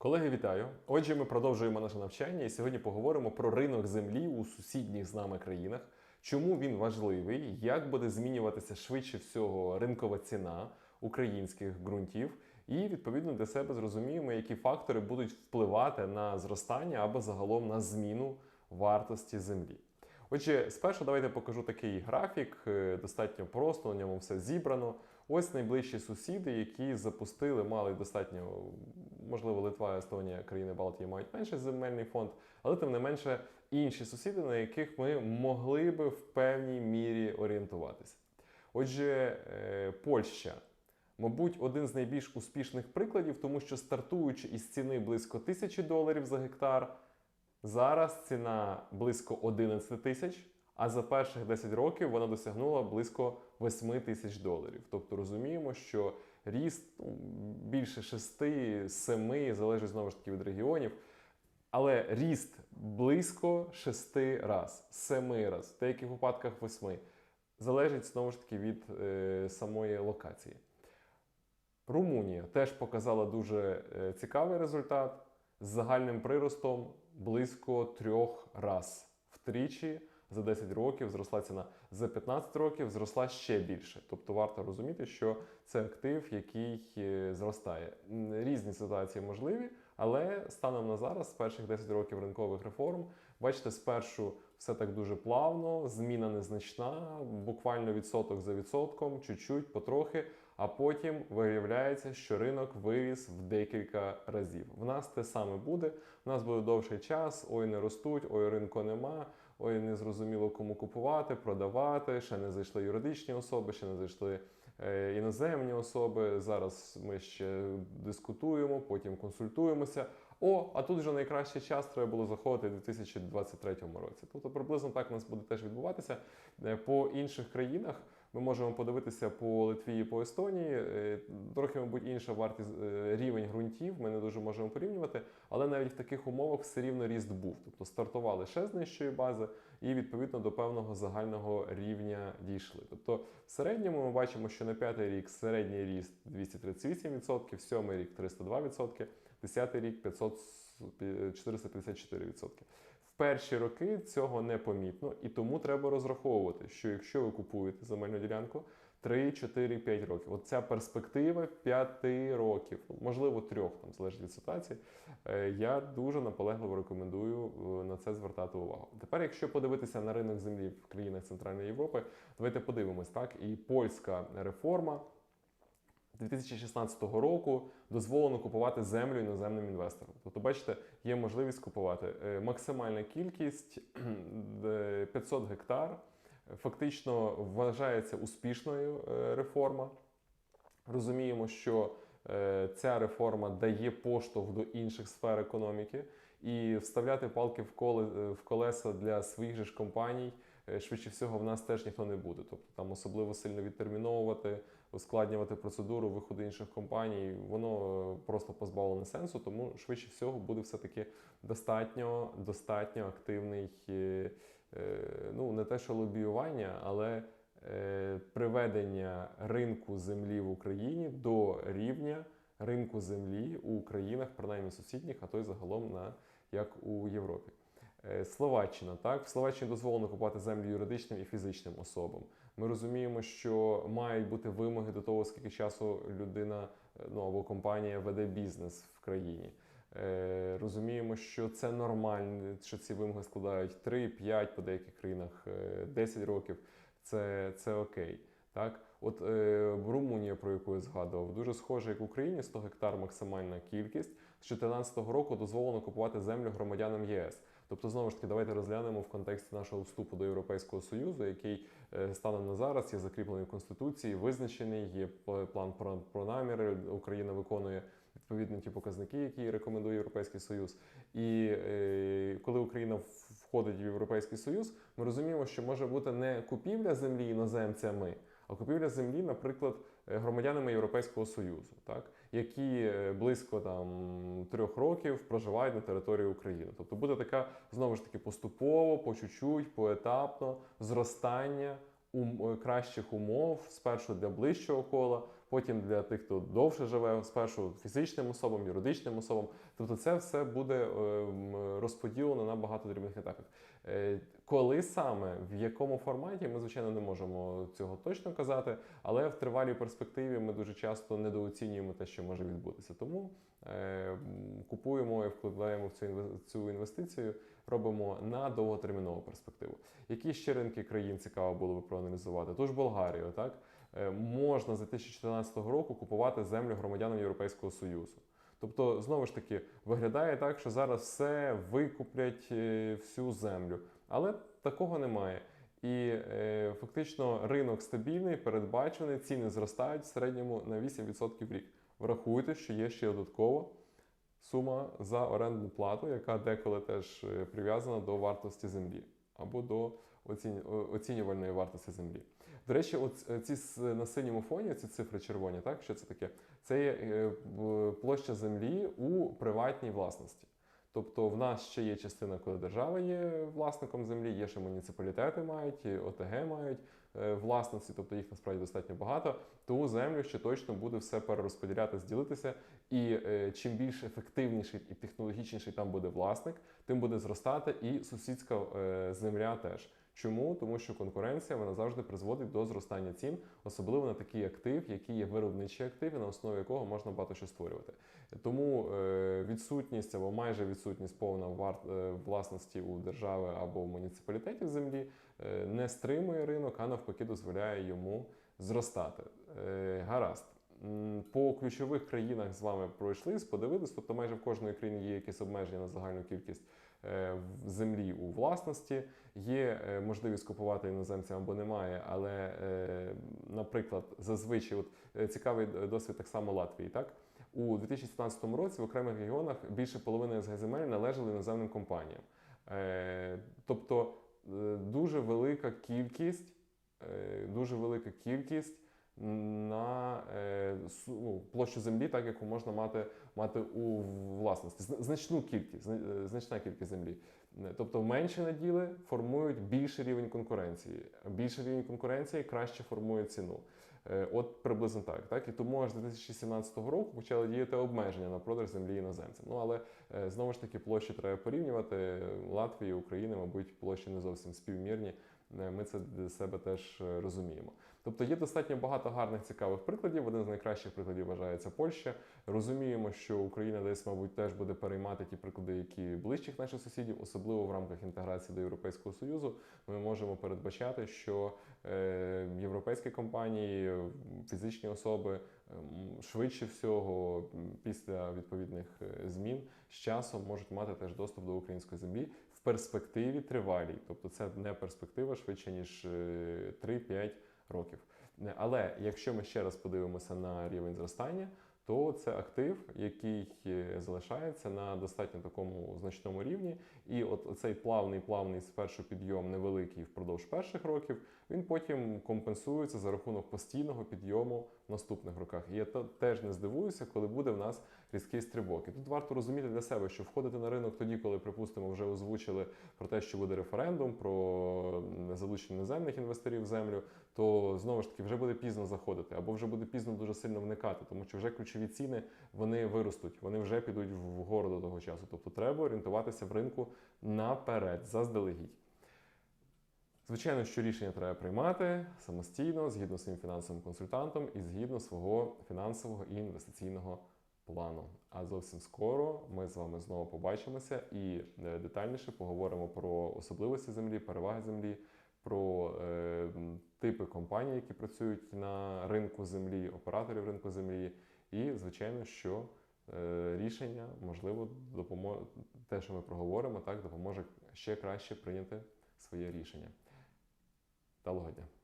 Колеги, вітаю! Отже, ми продовжуємо наше навчання і сьогодні поговоримо про ринок землі у сусідніх з нами країнах, чому він важливий, як буде змінюватися швидше всього ринкова ціна українських ґрунтів, і відповідно для себе зрозуміємо, які фактори будуть впливати на зростання або загалом на зміну вартості землі. Отже, спершу давайте покажу такий графік, е, достатньо просто, на ньому все зібрано. Ось найближчі сусіди, які запустили, мали достатньо, можливо, Литва, Естонія, країни Балтії мають менший земельний фонд, але тим не менше інші сусіди, на яких ми могли би в певній мірі орієнтуватися. Отже, е, Польща. Мабуть, один з найбільш успішних прикладів, тому що стартуючи із ціни близько тисячі доларів за гектар, Зараз ціна близько 11 тисяч, а за перших 10 років вона досягнула близько 8 тисяч доларів. Тобто розуміємо, що ріст ну, більше 6-7, залежить знову ж таки від регіонів. Але ріст близько 6 раз, 7 раз, в деяких випадках 8. Залежить знову ж таки від е, самої локації. Румунія теж показала дуже е, цікавий результат з загальним приростом близько трьох раз втричі. За 10 років зросла ціна. За 15 років зросла ще більше. Тобто варто розуміти, що це актив, який е, зростає. Різні ситуації можливі, але станом на зараз, з перших 10 років ринкових реформ, бачите, спершу все так дуже плавно, зміна незначна, буквально відсоток за відсотком, чуть-чуть, потрохи. А потім виявляється, що ринок виріс в декілька разів. В нас те саме буде. В нас буде довший час. Ой, не ростуть, ой, ринку нема. Ой, не зрозуміло кому купувати, продавати. Ще не зайшли юридичні особи, ще не зайшли е, іноземні особи. Зараз ми ще дискутуємо, потім консультуємося. О, а тут вже найкращий час треба було заходити у 2023 році. Тобто приблизно так у нас буде теж відбуватися. Е, По інших країнах ми можемо подивитися по Литві і по Естонії. Е, Трохи, мабуть, інша вартість е, рівень ґрунтів. Ми не дуже можемо порівнювати, але навіть в таких умовах все рівно ріст був. Тобто стартували ще з нижчої бази і відповідно до певного загального рівня дійшли. Тобто, в середньому ми бачимо, що на п'ятий рік середній ріст 238%, сьомий рік 302%, десятий рік 500, 454%. Перші роки цього непомітно, і тому треба розраховувати, що якщо ви купуєте земельну ділянку 3, 4, 5 років, от ця перспектива 5 років, можливо, трьох, там залежить від ситуації. е, Я дуже наполегливо рекомендую е, на це звертати увагу. Тепер, якщо подивитися на ринок землі в країнах Центральної Європи, давайте подивимось так. І польська реформа. 2016 року дозволено купувати землю іноземним інвесторам. Тобто, бачите, є можливість купувати Е, максимальна кількість е, 500 гектар. Фактично вважається успішною е, реформа. Розуміємо, що е, ця реформа дає поштовх до інших сфер економіки, і вставляти палки в коле в колеса для своїх же ж компаній. е, Швидше всього, в нас теж ніхто не буде. Тобто там особливо сильно відтерміновувати, ускладнювати процедуру виходу інших компаній, воно е, просто позбавлене сенсу, тому швидше всього буде все-таки достатньо, достатньо активний, е, е, ну не те, що лобіювання, але приведення ринку землі в Україні до рівня ринку землі у країнах, принаймні сусідніх, а то й загалом на як у Європі. Е, Словаччина так в Словаччині дозволено купувати землю юридичним і фізичним особам. Ми розуміємо, що мають бути вимоги до того, скільки часу людина е, ну або компанія веде бізнес в країні. Е, розуміємо, що це нормально, що ці вимоги складають 3-5, по деяких країнах е, 10 років. Це, це окей. Так, от е, Румунія, про яку я згадував, дуже схоже, як в Україні 100 гектар максимальна кількість. З 2014 року дозволено купувати землю громадянам єС. Тобто, знову ж таки, давайте розглянемо в контексті нашого вступу до Європейського Союзу, який е, станом на зараз є закріплений в Конституції, визначений, є план про, наміри. Україна виконує відповідно ті показники, які рекомендує Європейський Союз. І е, коли Україна входить в Європейський Союз, ми розуміємо, що може бути не купівля землі іноземцями, а купівля землі, наприклад, громадянами Європейського Союзу, так які е, близько там трьох років проживають на території України. Тобто буде така знову ж таки поступово, по чуть-чуть, поетапно зростання ум, е, кращих умов спершу для ближчого кола, потім для тих, хто довше живе, спершу фізичним особам, юридичним особам. Тобто це все буде е, розподілено на багато дрібних етапів. Е, Коли саме, в якому форматі, ми, звичайно, не можемо цього точно казати, але в тривалій перспективі ми дуже часто недооцінюємо те, що може відбутися. Тому е, купуємо і вкладаємо в цю цю інвестицію, робимо на довготермінову перспективу. Які ще ринки країн цікаво було би проаналізувати? Тож Болгарію, так можна з 2014 року купувати землю громадянам Європейського Союзу. Тобто, знову ж таки, виглядає так, що зараз все викуплять е, всю землю, але такого немає. І е, фактично ринок стабільний, передбачений, ціни зростають в середньому на 8% в рік. Врахуйте, що є ще додатково сума за орендну плату, яка деколи теж е, прив'язана до вартості землі або до оцінювальної вартості землі. До речі, от е, на синьому фоні, ці цифри червоні, так що це таке? Це є е, площа землі у приватній власності. Тобто в нас ще є частина, коли держава є власником землі, є ще муніципалітети мають, ОТГ мають е, власності, тобто їх насправді достатньо багато. Ту землю ще точно буде все перерозподіляти, зділитися. І чим більш ефективніший і технологічніший там буде власник, тим буде зростати і сусідська земля теж. Чому? Тому що конкуренція вона завжди призводить до зростання цін, особливо на такий актив, який є виробничий актив, і на основі якого можна багато що створювати. Тому е, відсутність або майже відсутність повна е, власності у держави або в муніципалітетів землі е, не стримує ринок, а навпаки дозволяє йому зростати. Гаразд. По ключових країнах з вами пройшлись, подивились, тобто майже в кожної країни є якісь обмеження на загальну кількість е, землі у власності. Є е, можливість купувати іноземцям або немає, але, е, наприклад, зазвичай, от цікавий досвід так само Латвії, так? У 2017 році в окремих регіонах більше половини СГ земель належали іноземним компаніям. Тобто дуже велика кількість, дуже велика кількість на е, ну, площу землі, так яку можна мати, мати у власності. Зна- Значну кількість, е, значна кількість землі. Е, Тобто менші наділи формують більший рівень конкуренції. Більший рівень конкуренції краще формує ціну. От приблизно так. так? І тому аж з 2017 року почали діяти обмеження на продаж землі іноземцям. Ну але знову ж таки площі треба порівнювати. Латвії, України, мабуть, площі не зовсім співмірні. Е, Ми це для себе теж е, розуміємо. Тобто є достатньо багато гарних цікавих прикладів. Один з найкращих прикладів вважається Польща. Розуміємо, що Україна десь, мабуть, теж буде переймати ті приклади, які ближчих наших сусідів, особливо в рамках інтеграції до Європейського Союзу. Ми можемо передбачати, що е, європейські компанії, фізичні особи швидше всього після відповідних змін з часом можуть мати теж доступ до української землі в перспективі тривалій. Тобто це не перспектива швидше ніж е, 3-5 років. Але якщо ми ще раз подивимося на рівень зростання, то це актив, який е, залишається на достатньо такому значному рівні. І от цей плавний, плавний спершу підйом невеликий впродовж перших років, він потім компенсується за рахунок постійного підйому в наступних роках. І я теж не здивуюся, коли буде в нас різкий стрибок. І тут варто розуміти для себе, що входити на ринок тоді, коли, припустимо, вже озвучили про те, що буде референдум, про залучення іноземних інвесторів в землю, то знову ж таки вже буде пізно заходити, або вже буде пізно дуже сильно вникати, тому що вже ключові ціни вони виростуть, вони вже підуть вгору до того часу. Тобто треба орієнтуватися в ринку наперед, заздалегідь. Звичайно, що рішення треба приймати самостійно, згідно з своїм фінансовим консультантом і згідно свого фінансового і інвестиційного плану. А зовсім скоро ми з вами знову побачимося і е, детальніше поговоримо про особливості землі, переваги землі, про е, типи компаній, які працюють на ринку землі, операторів ринку землі, і звичайно, що е, рішення можливо допоможе те, що ми проговоримо, так допоможе ще краще прийняти своє рішення. Далого дня!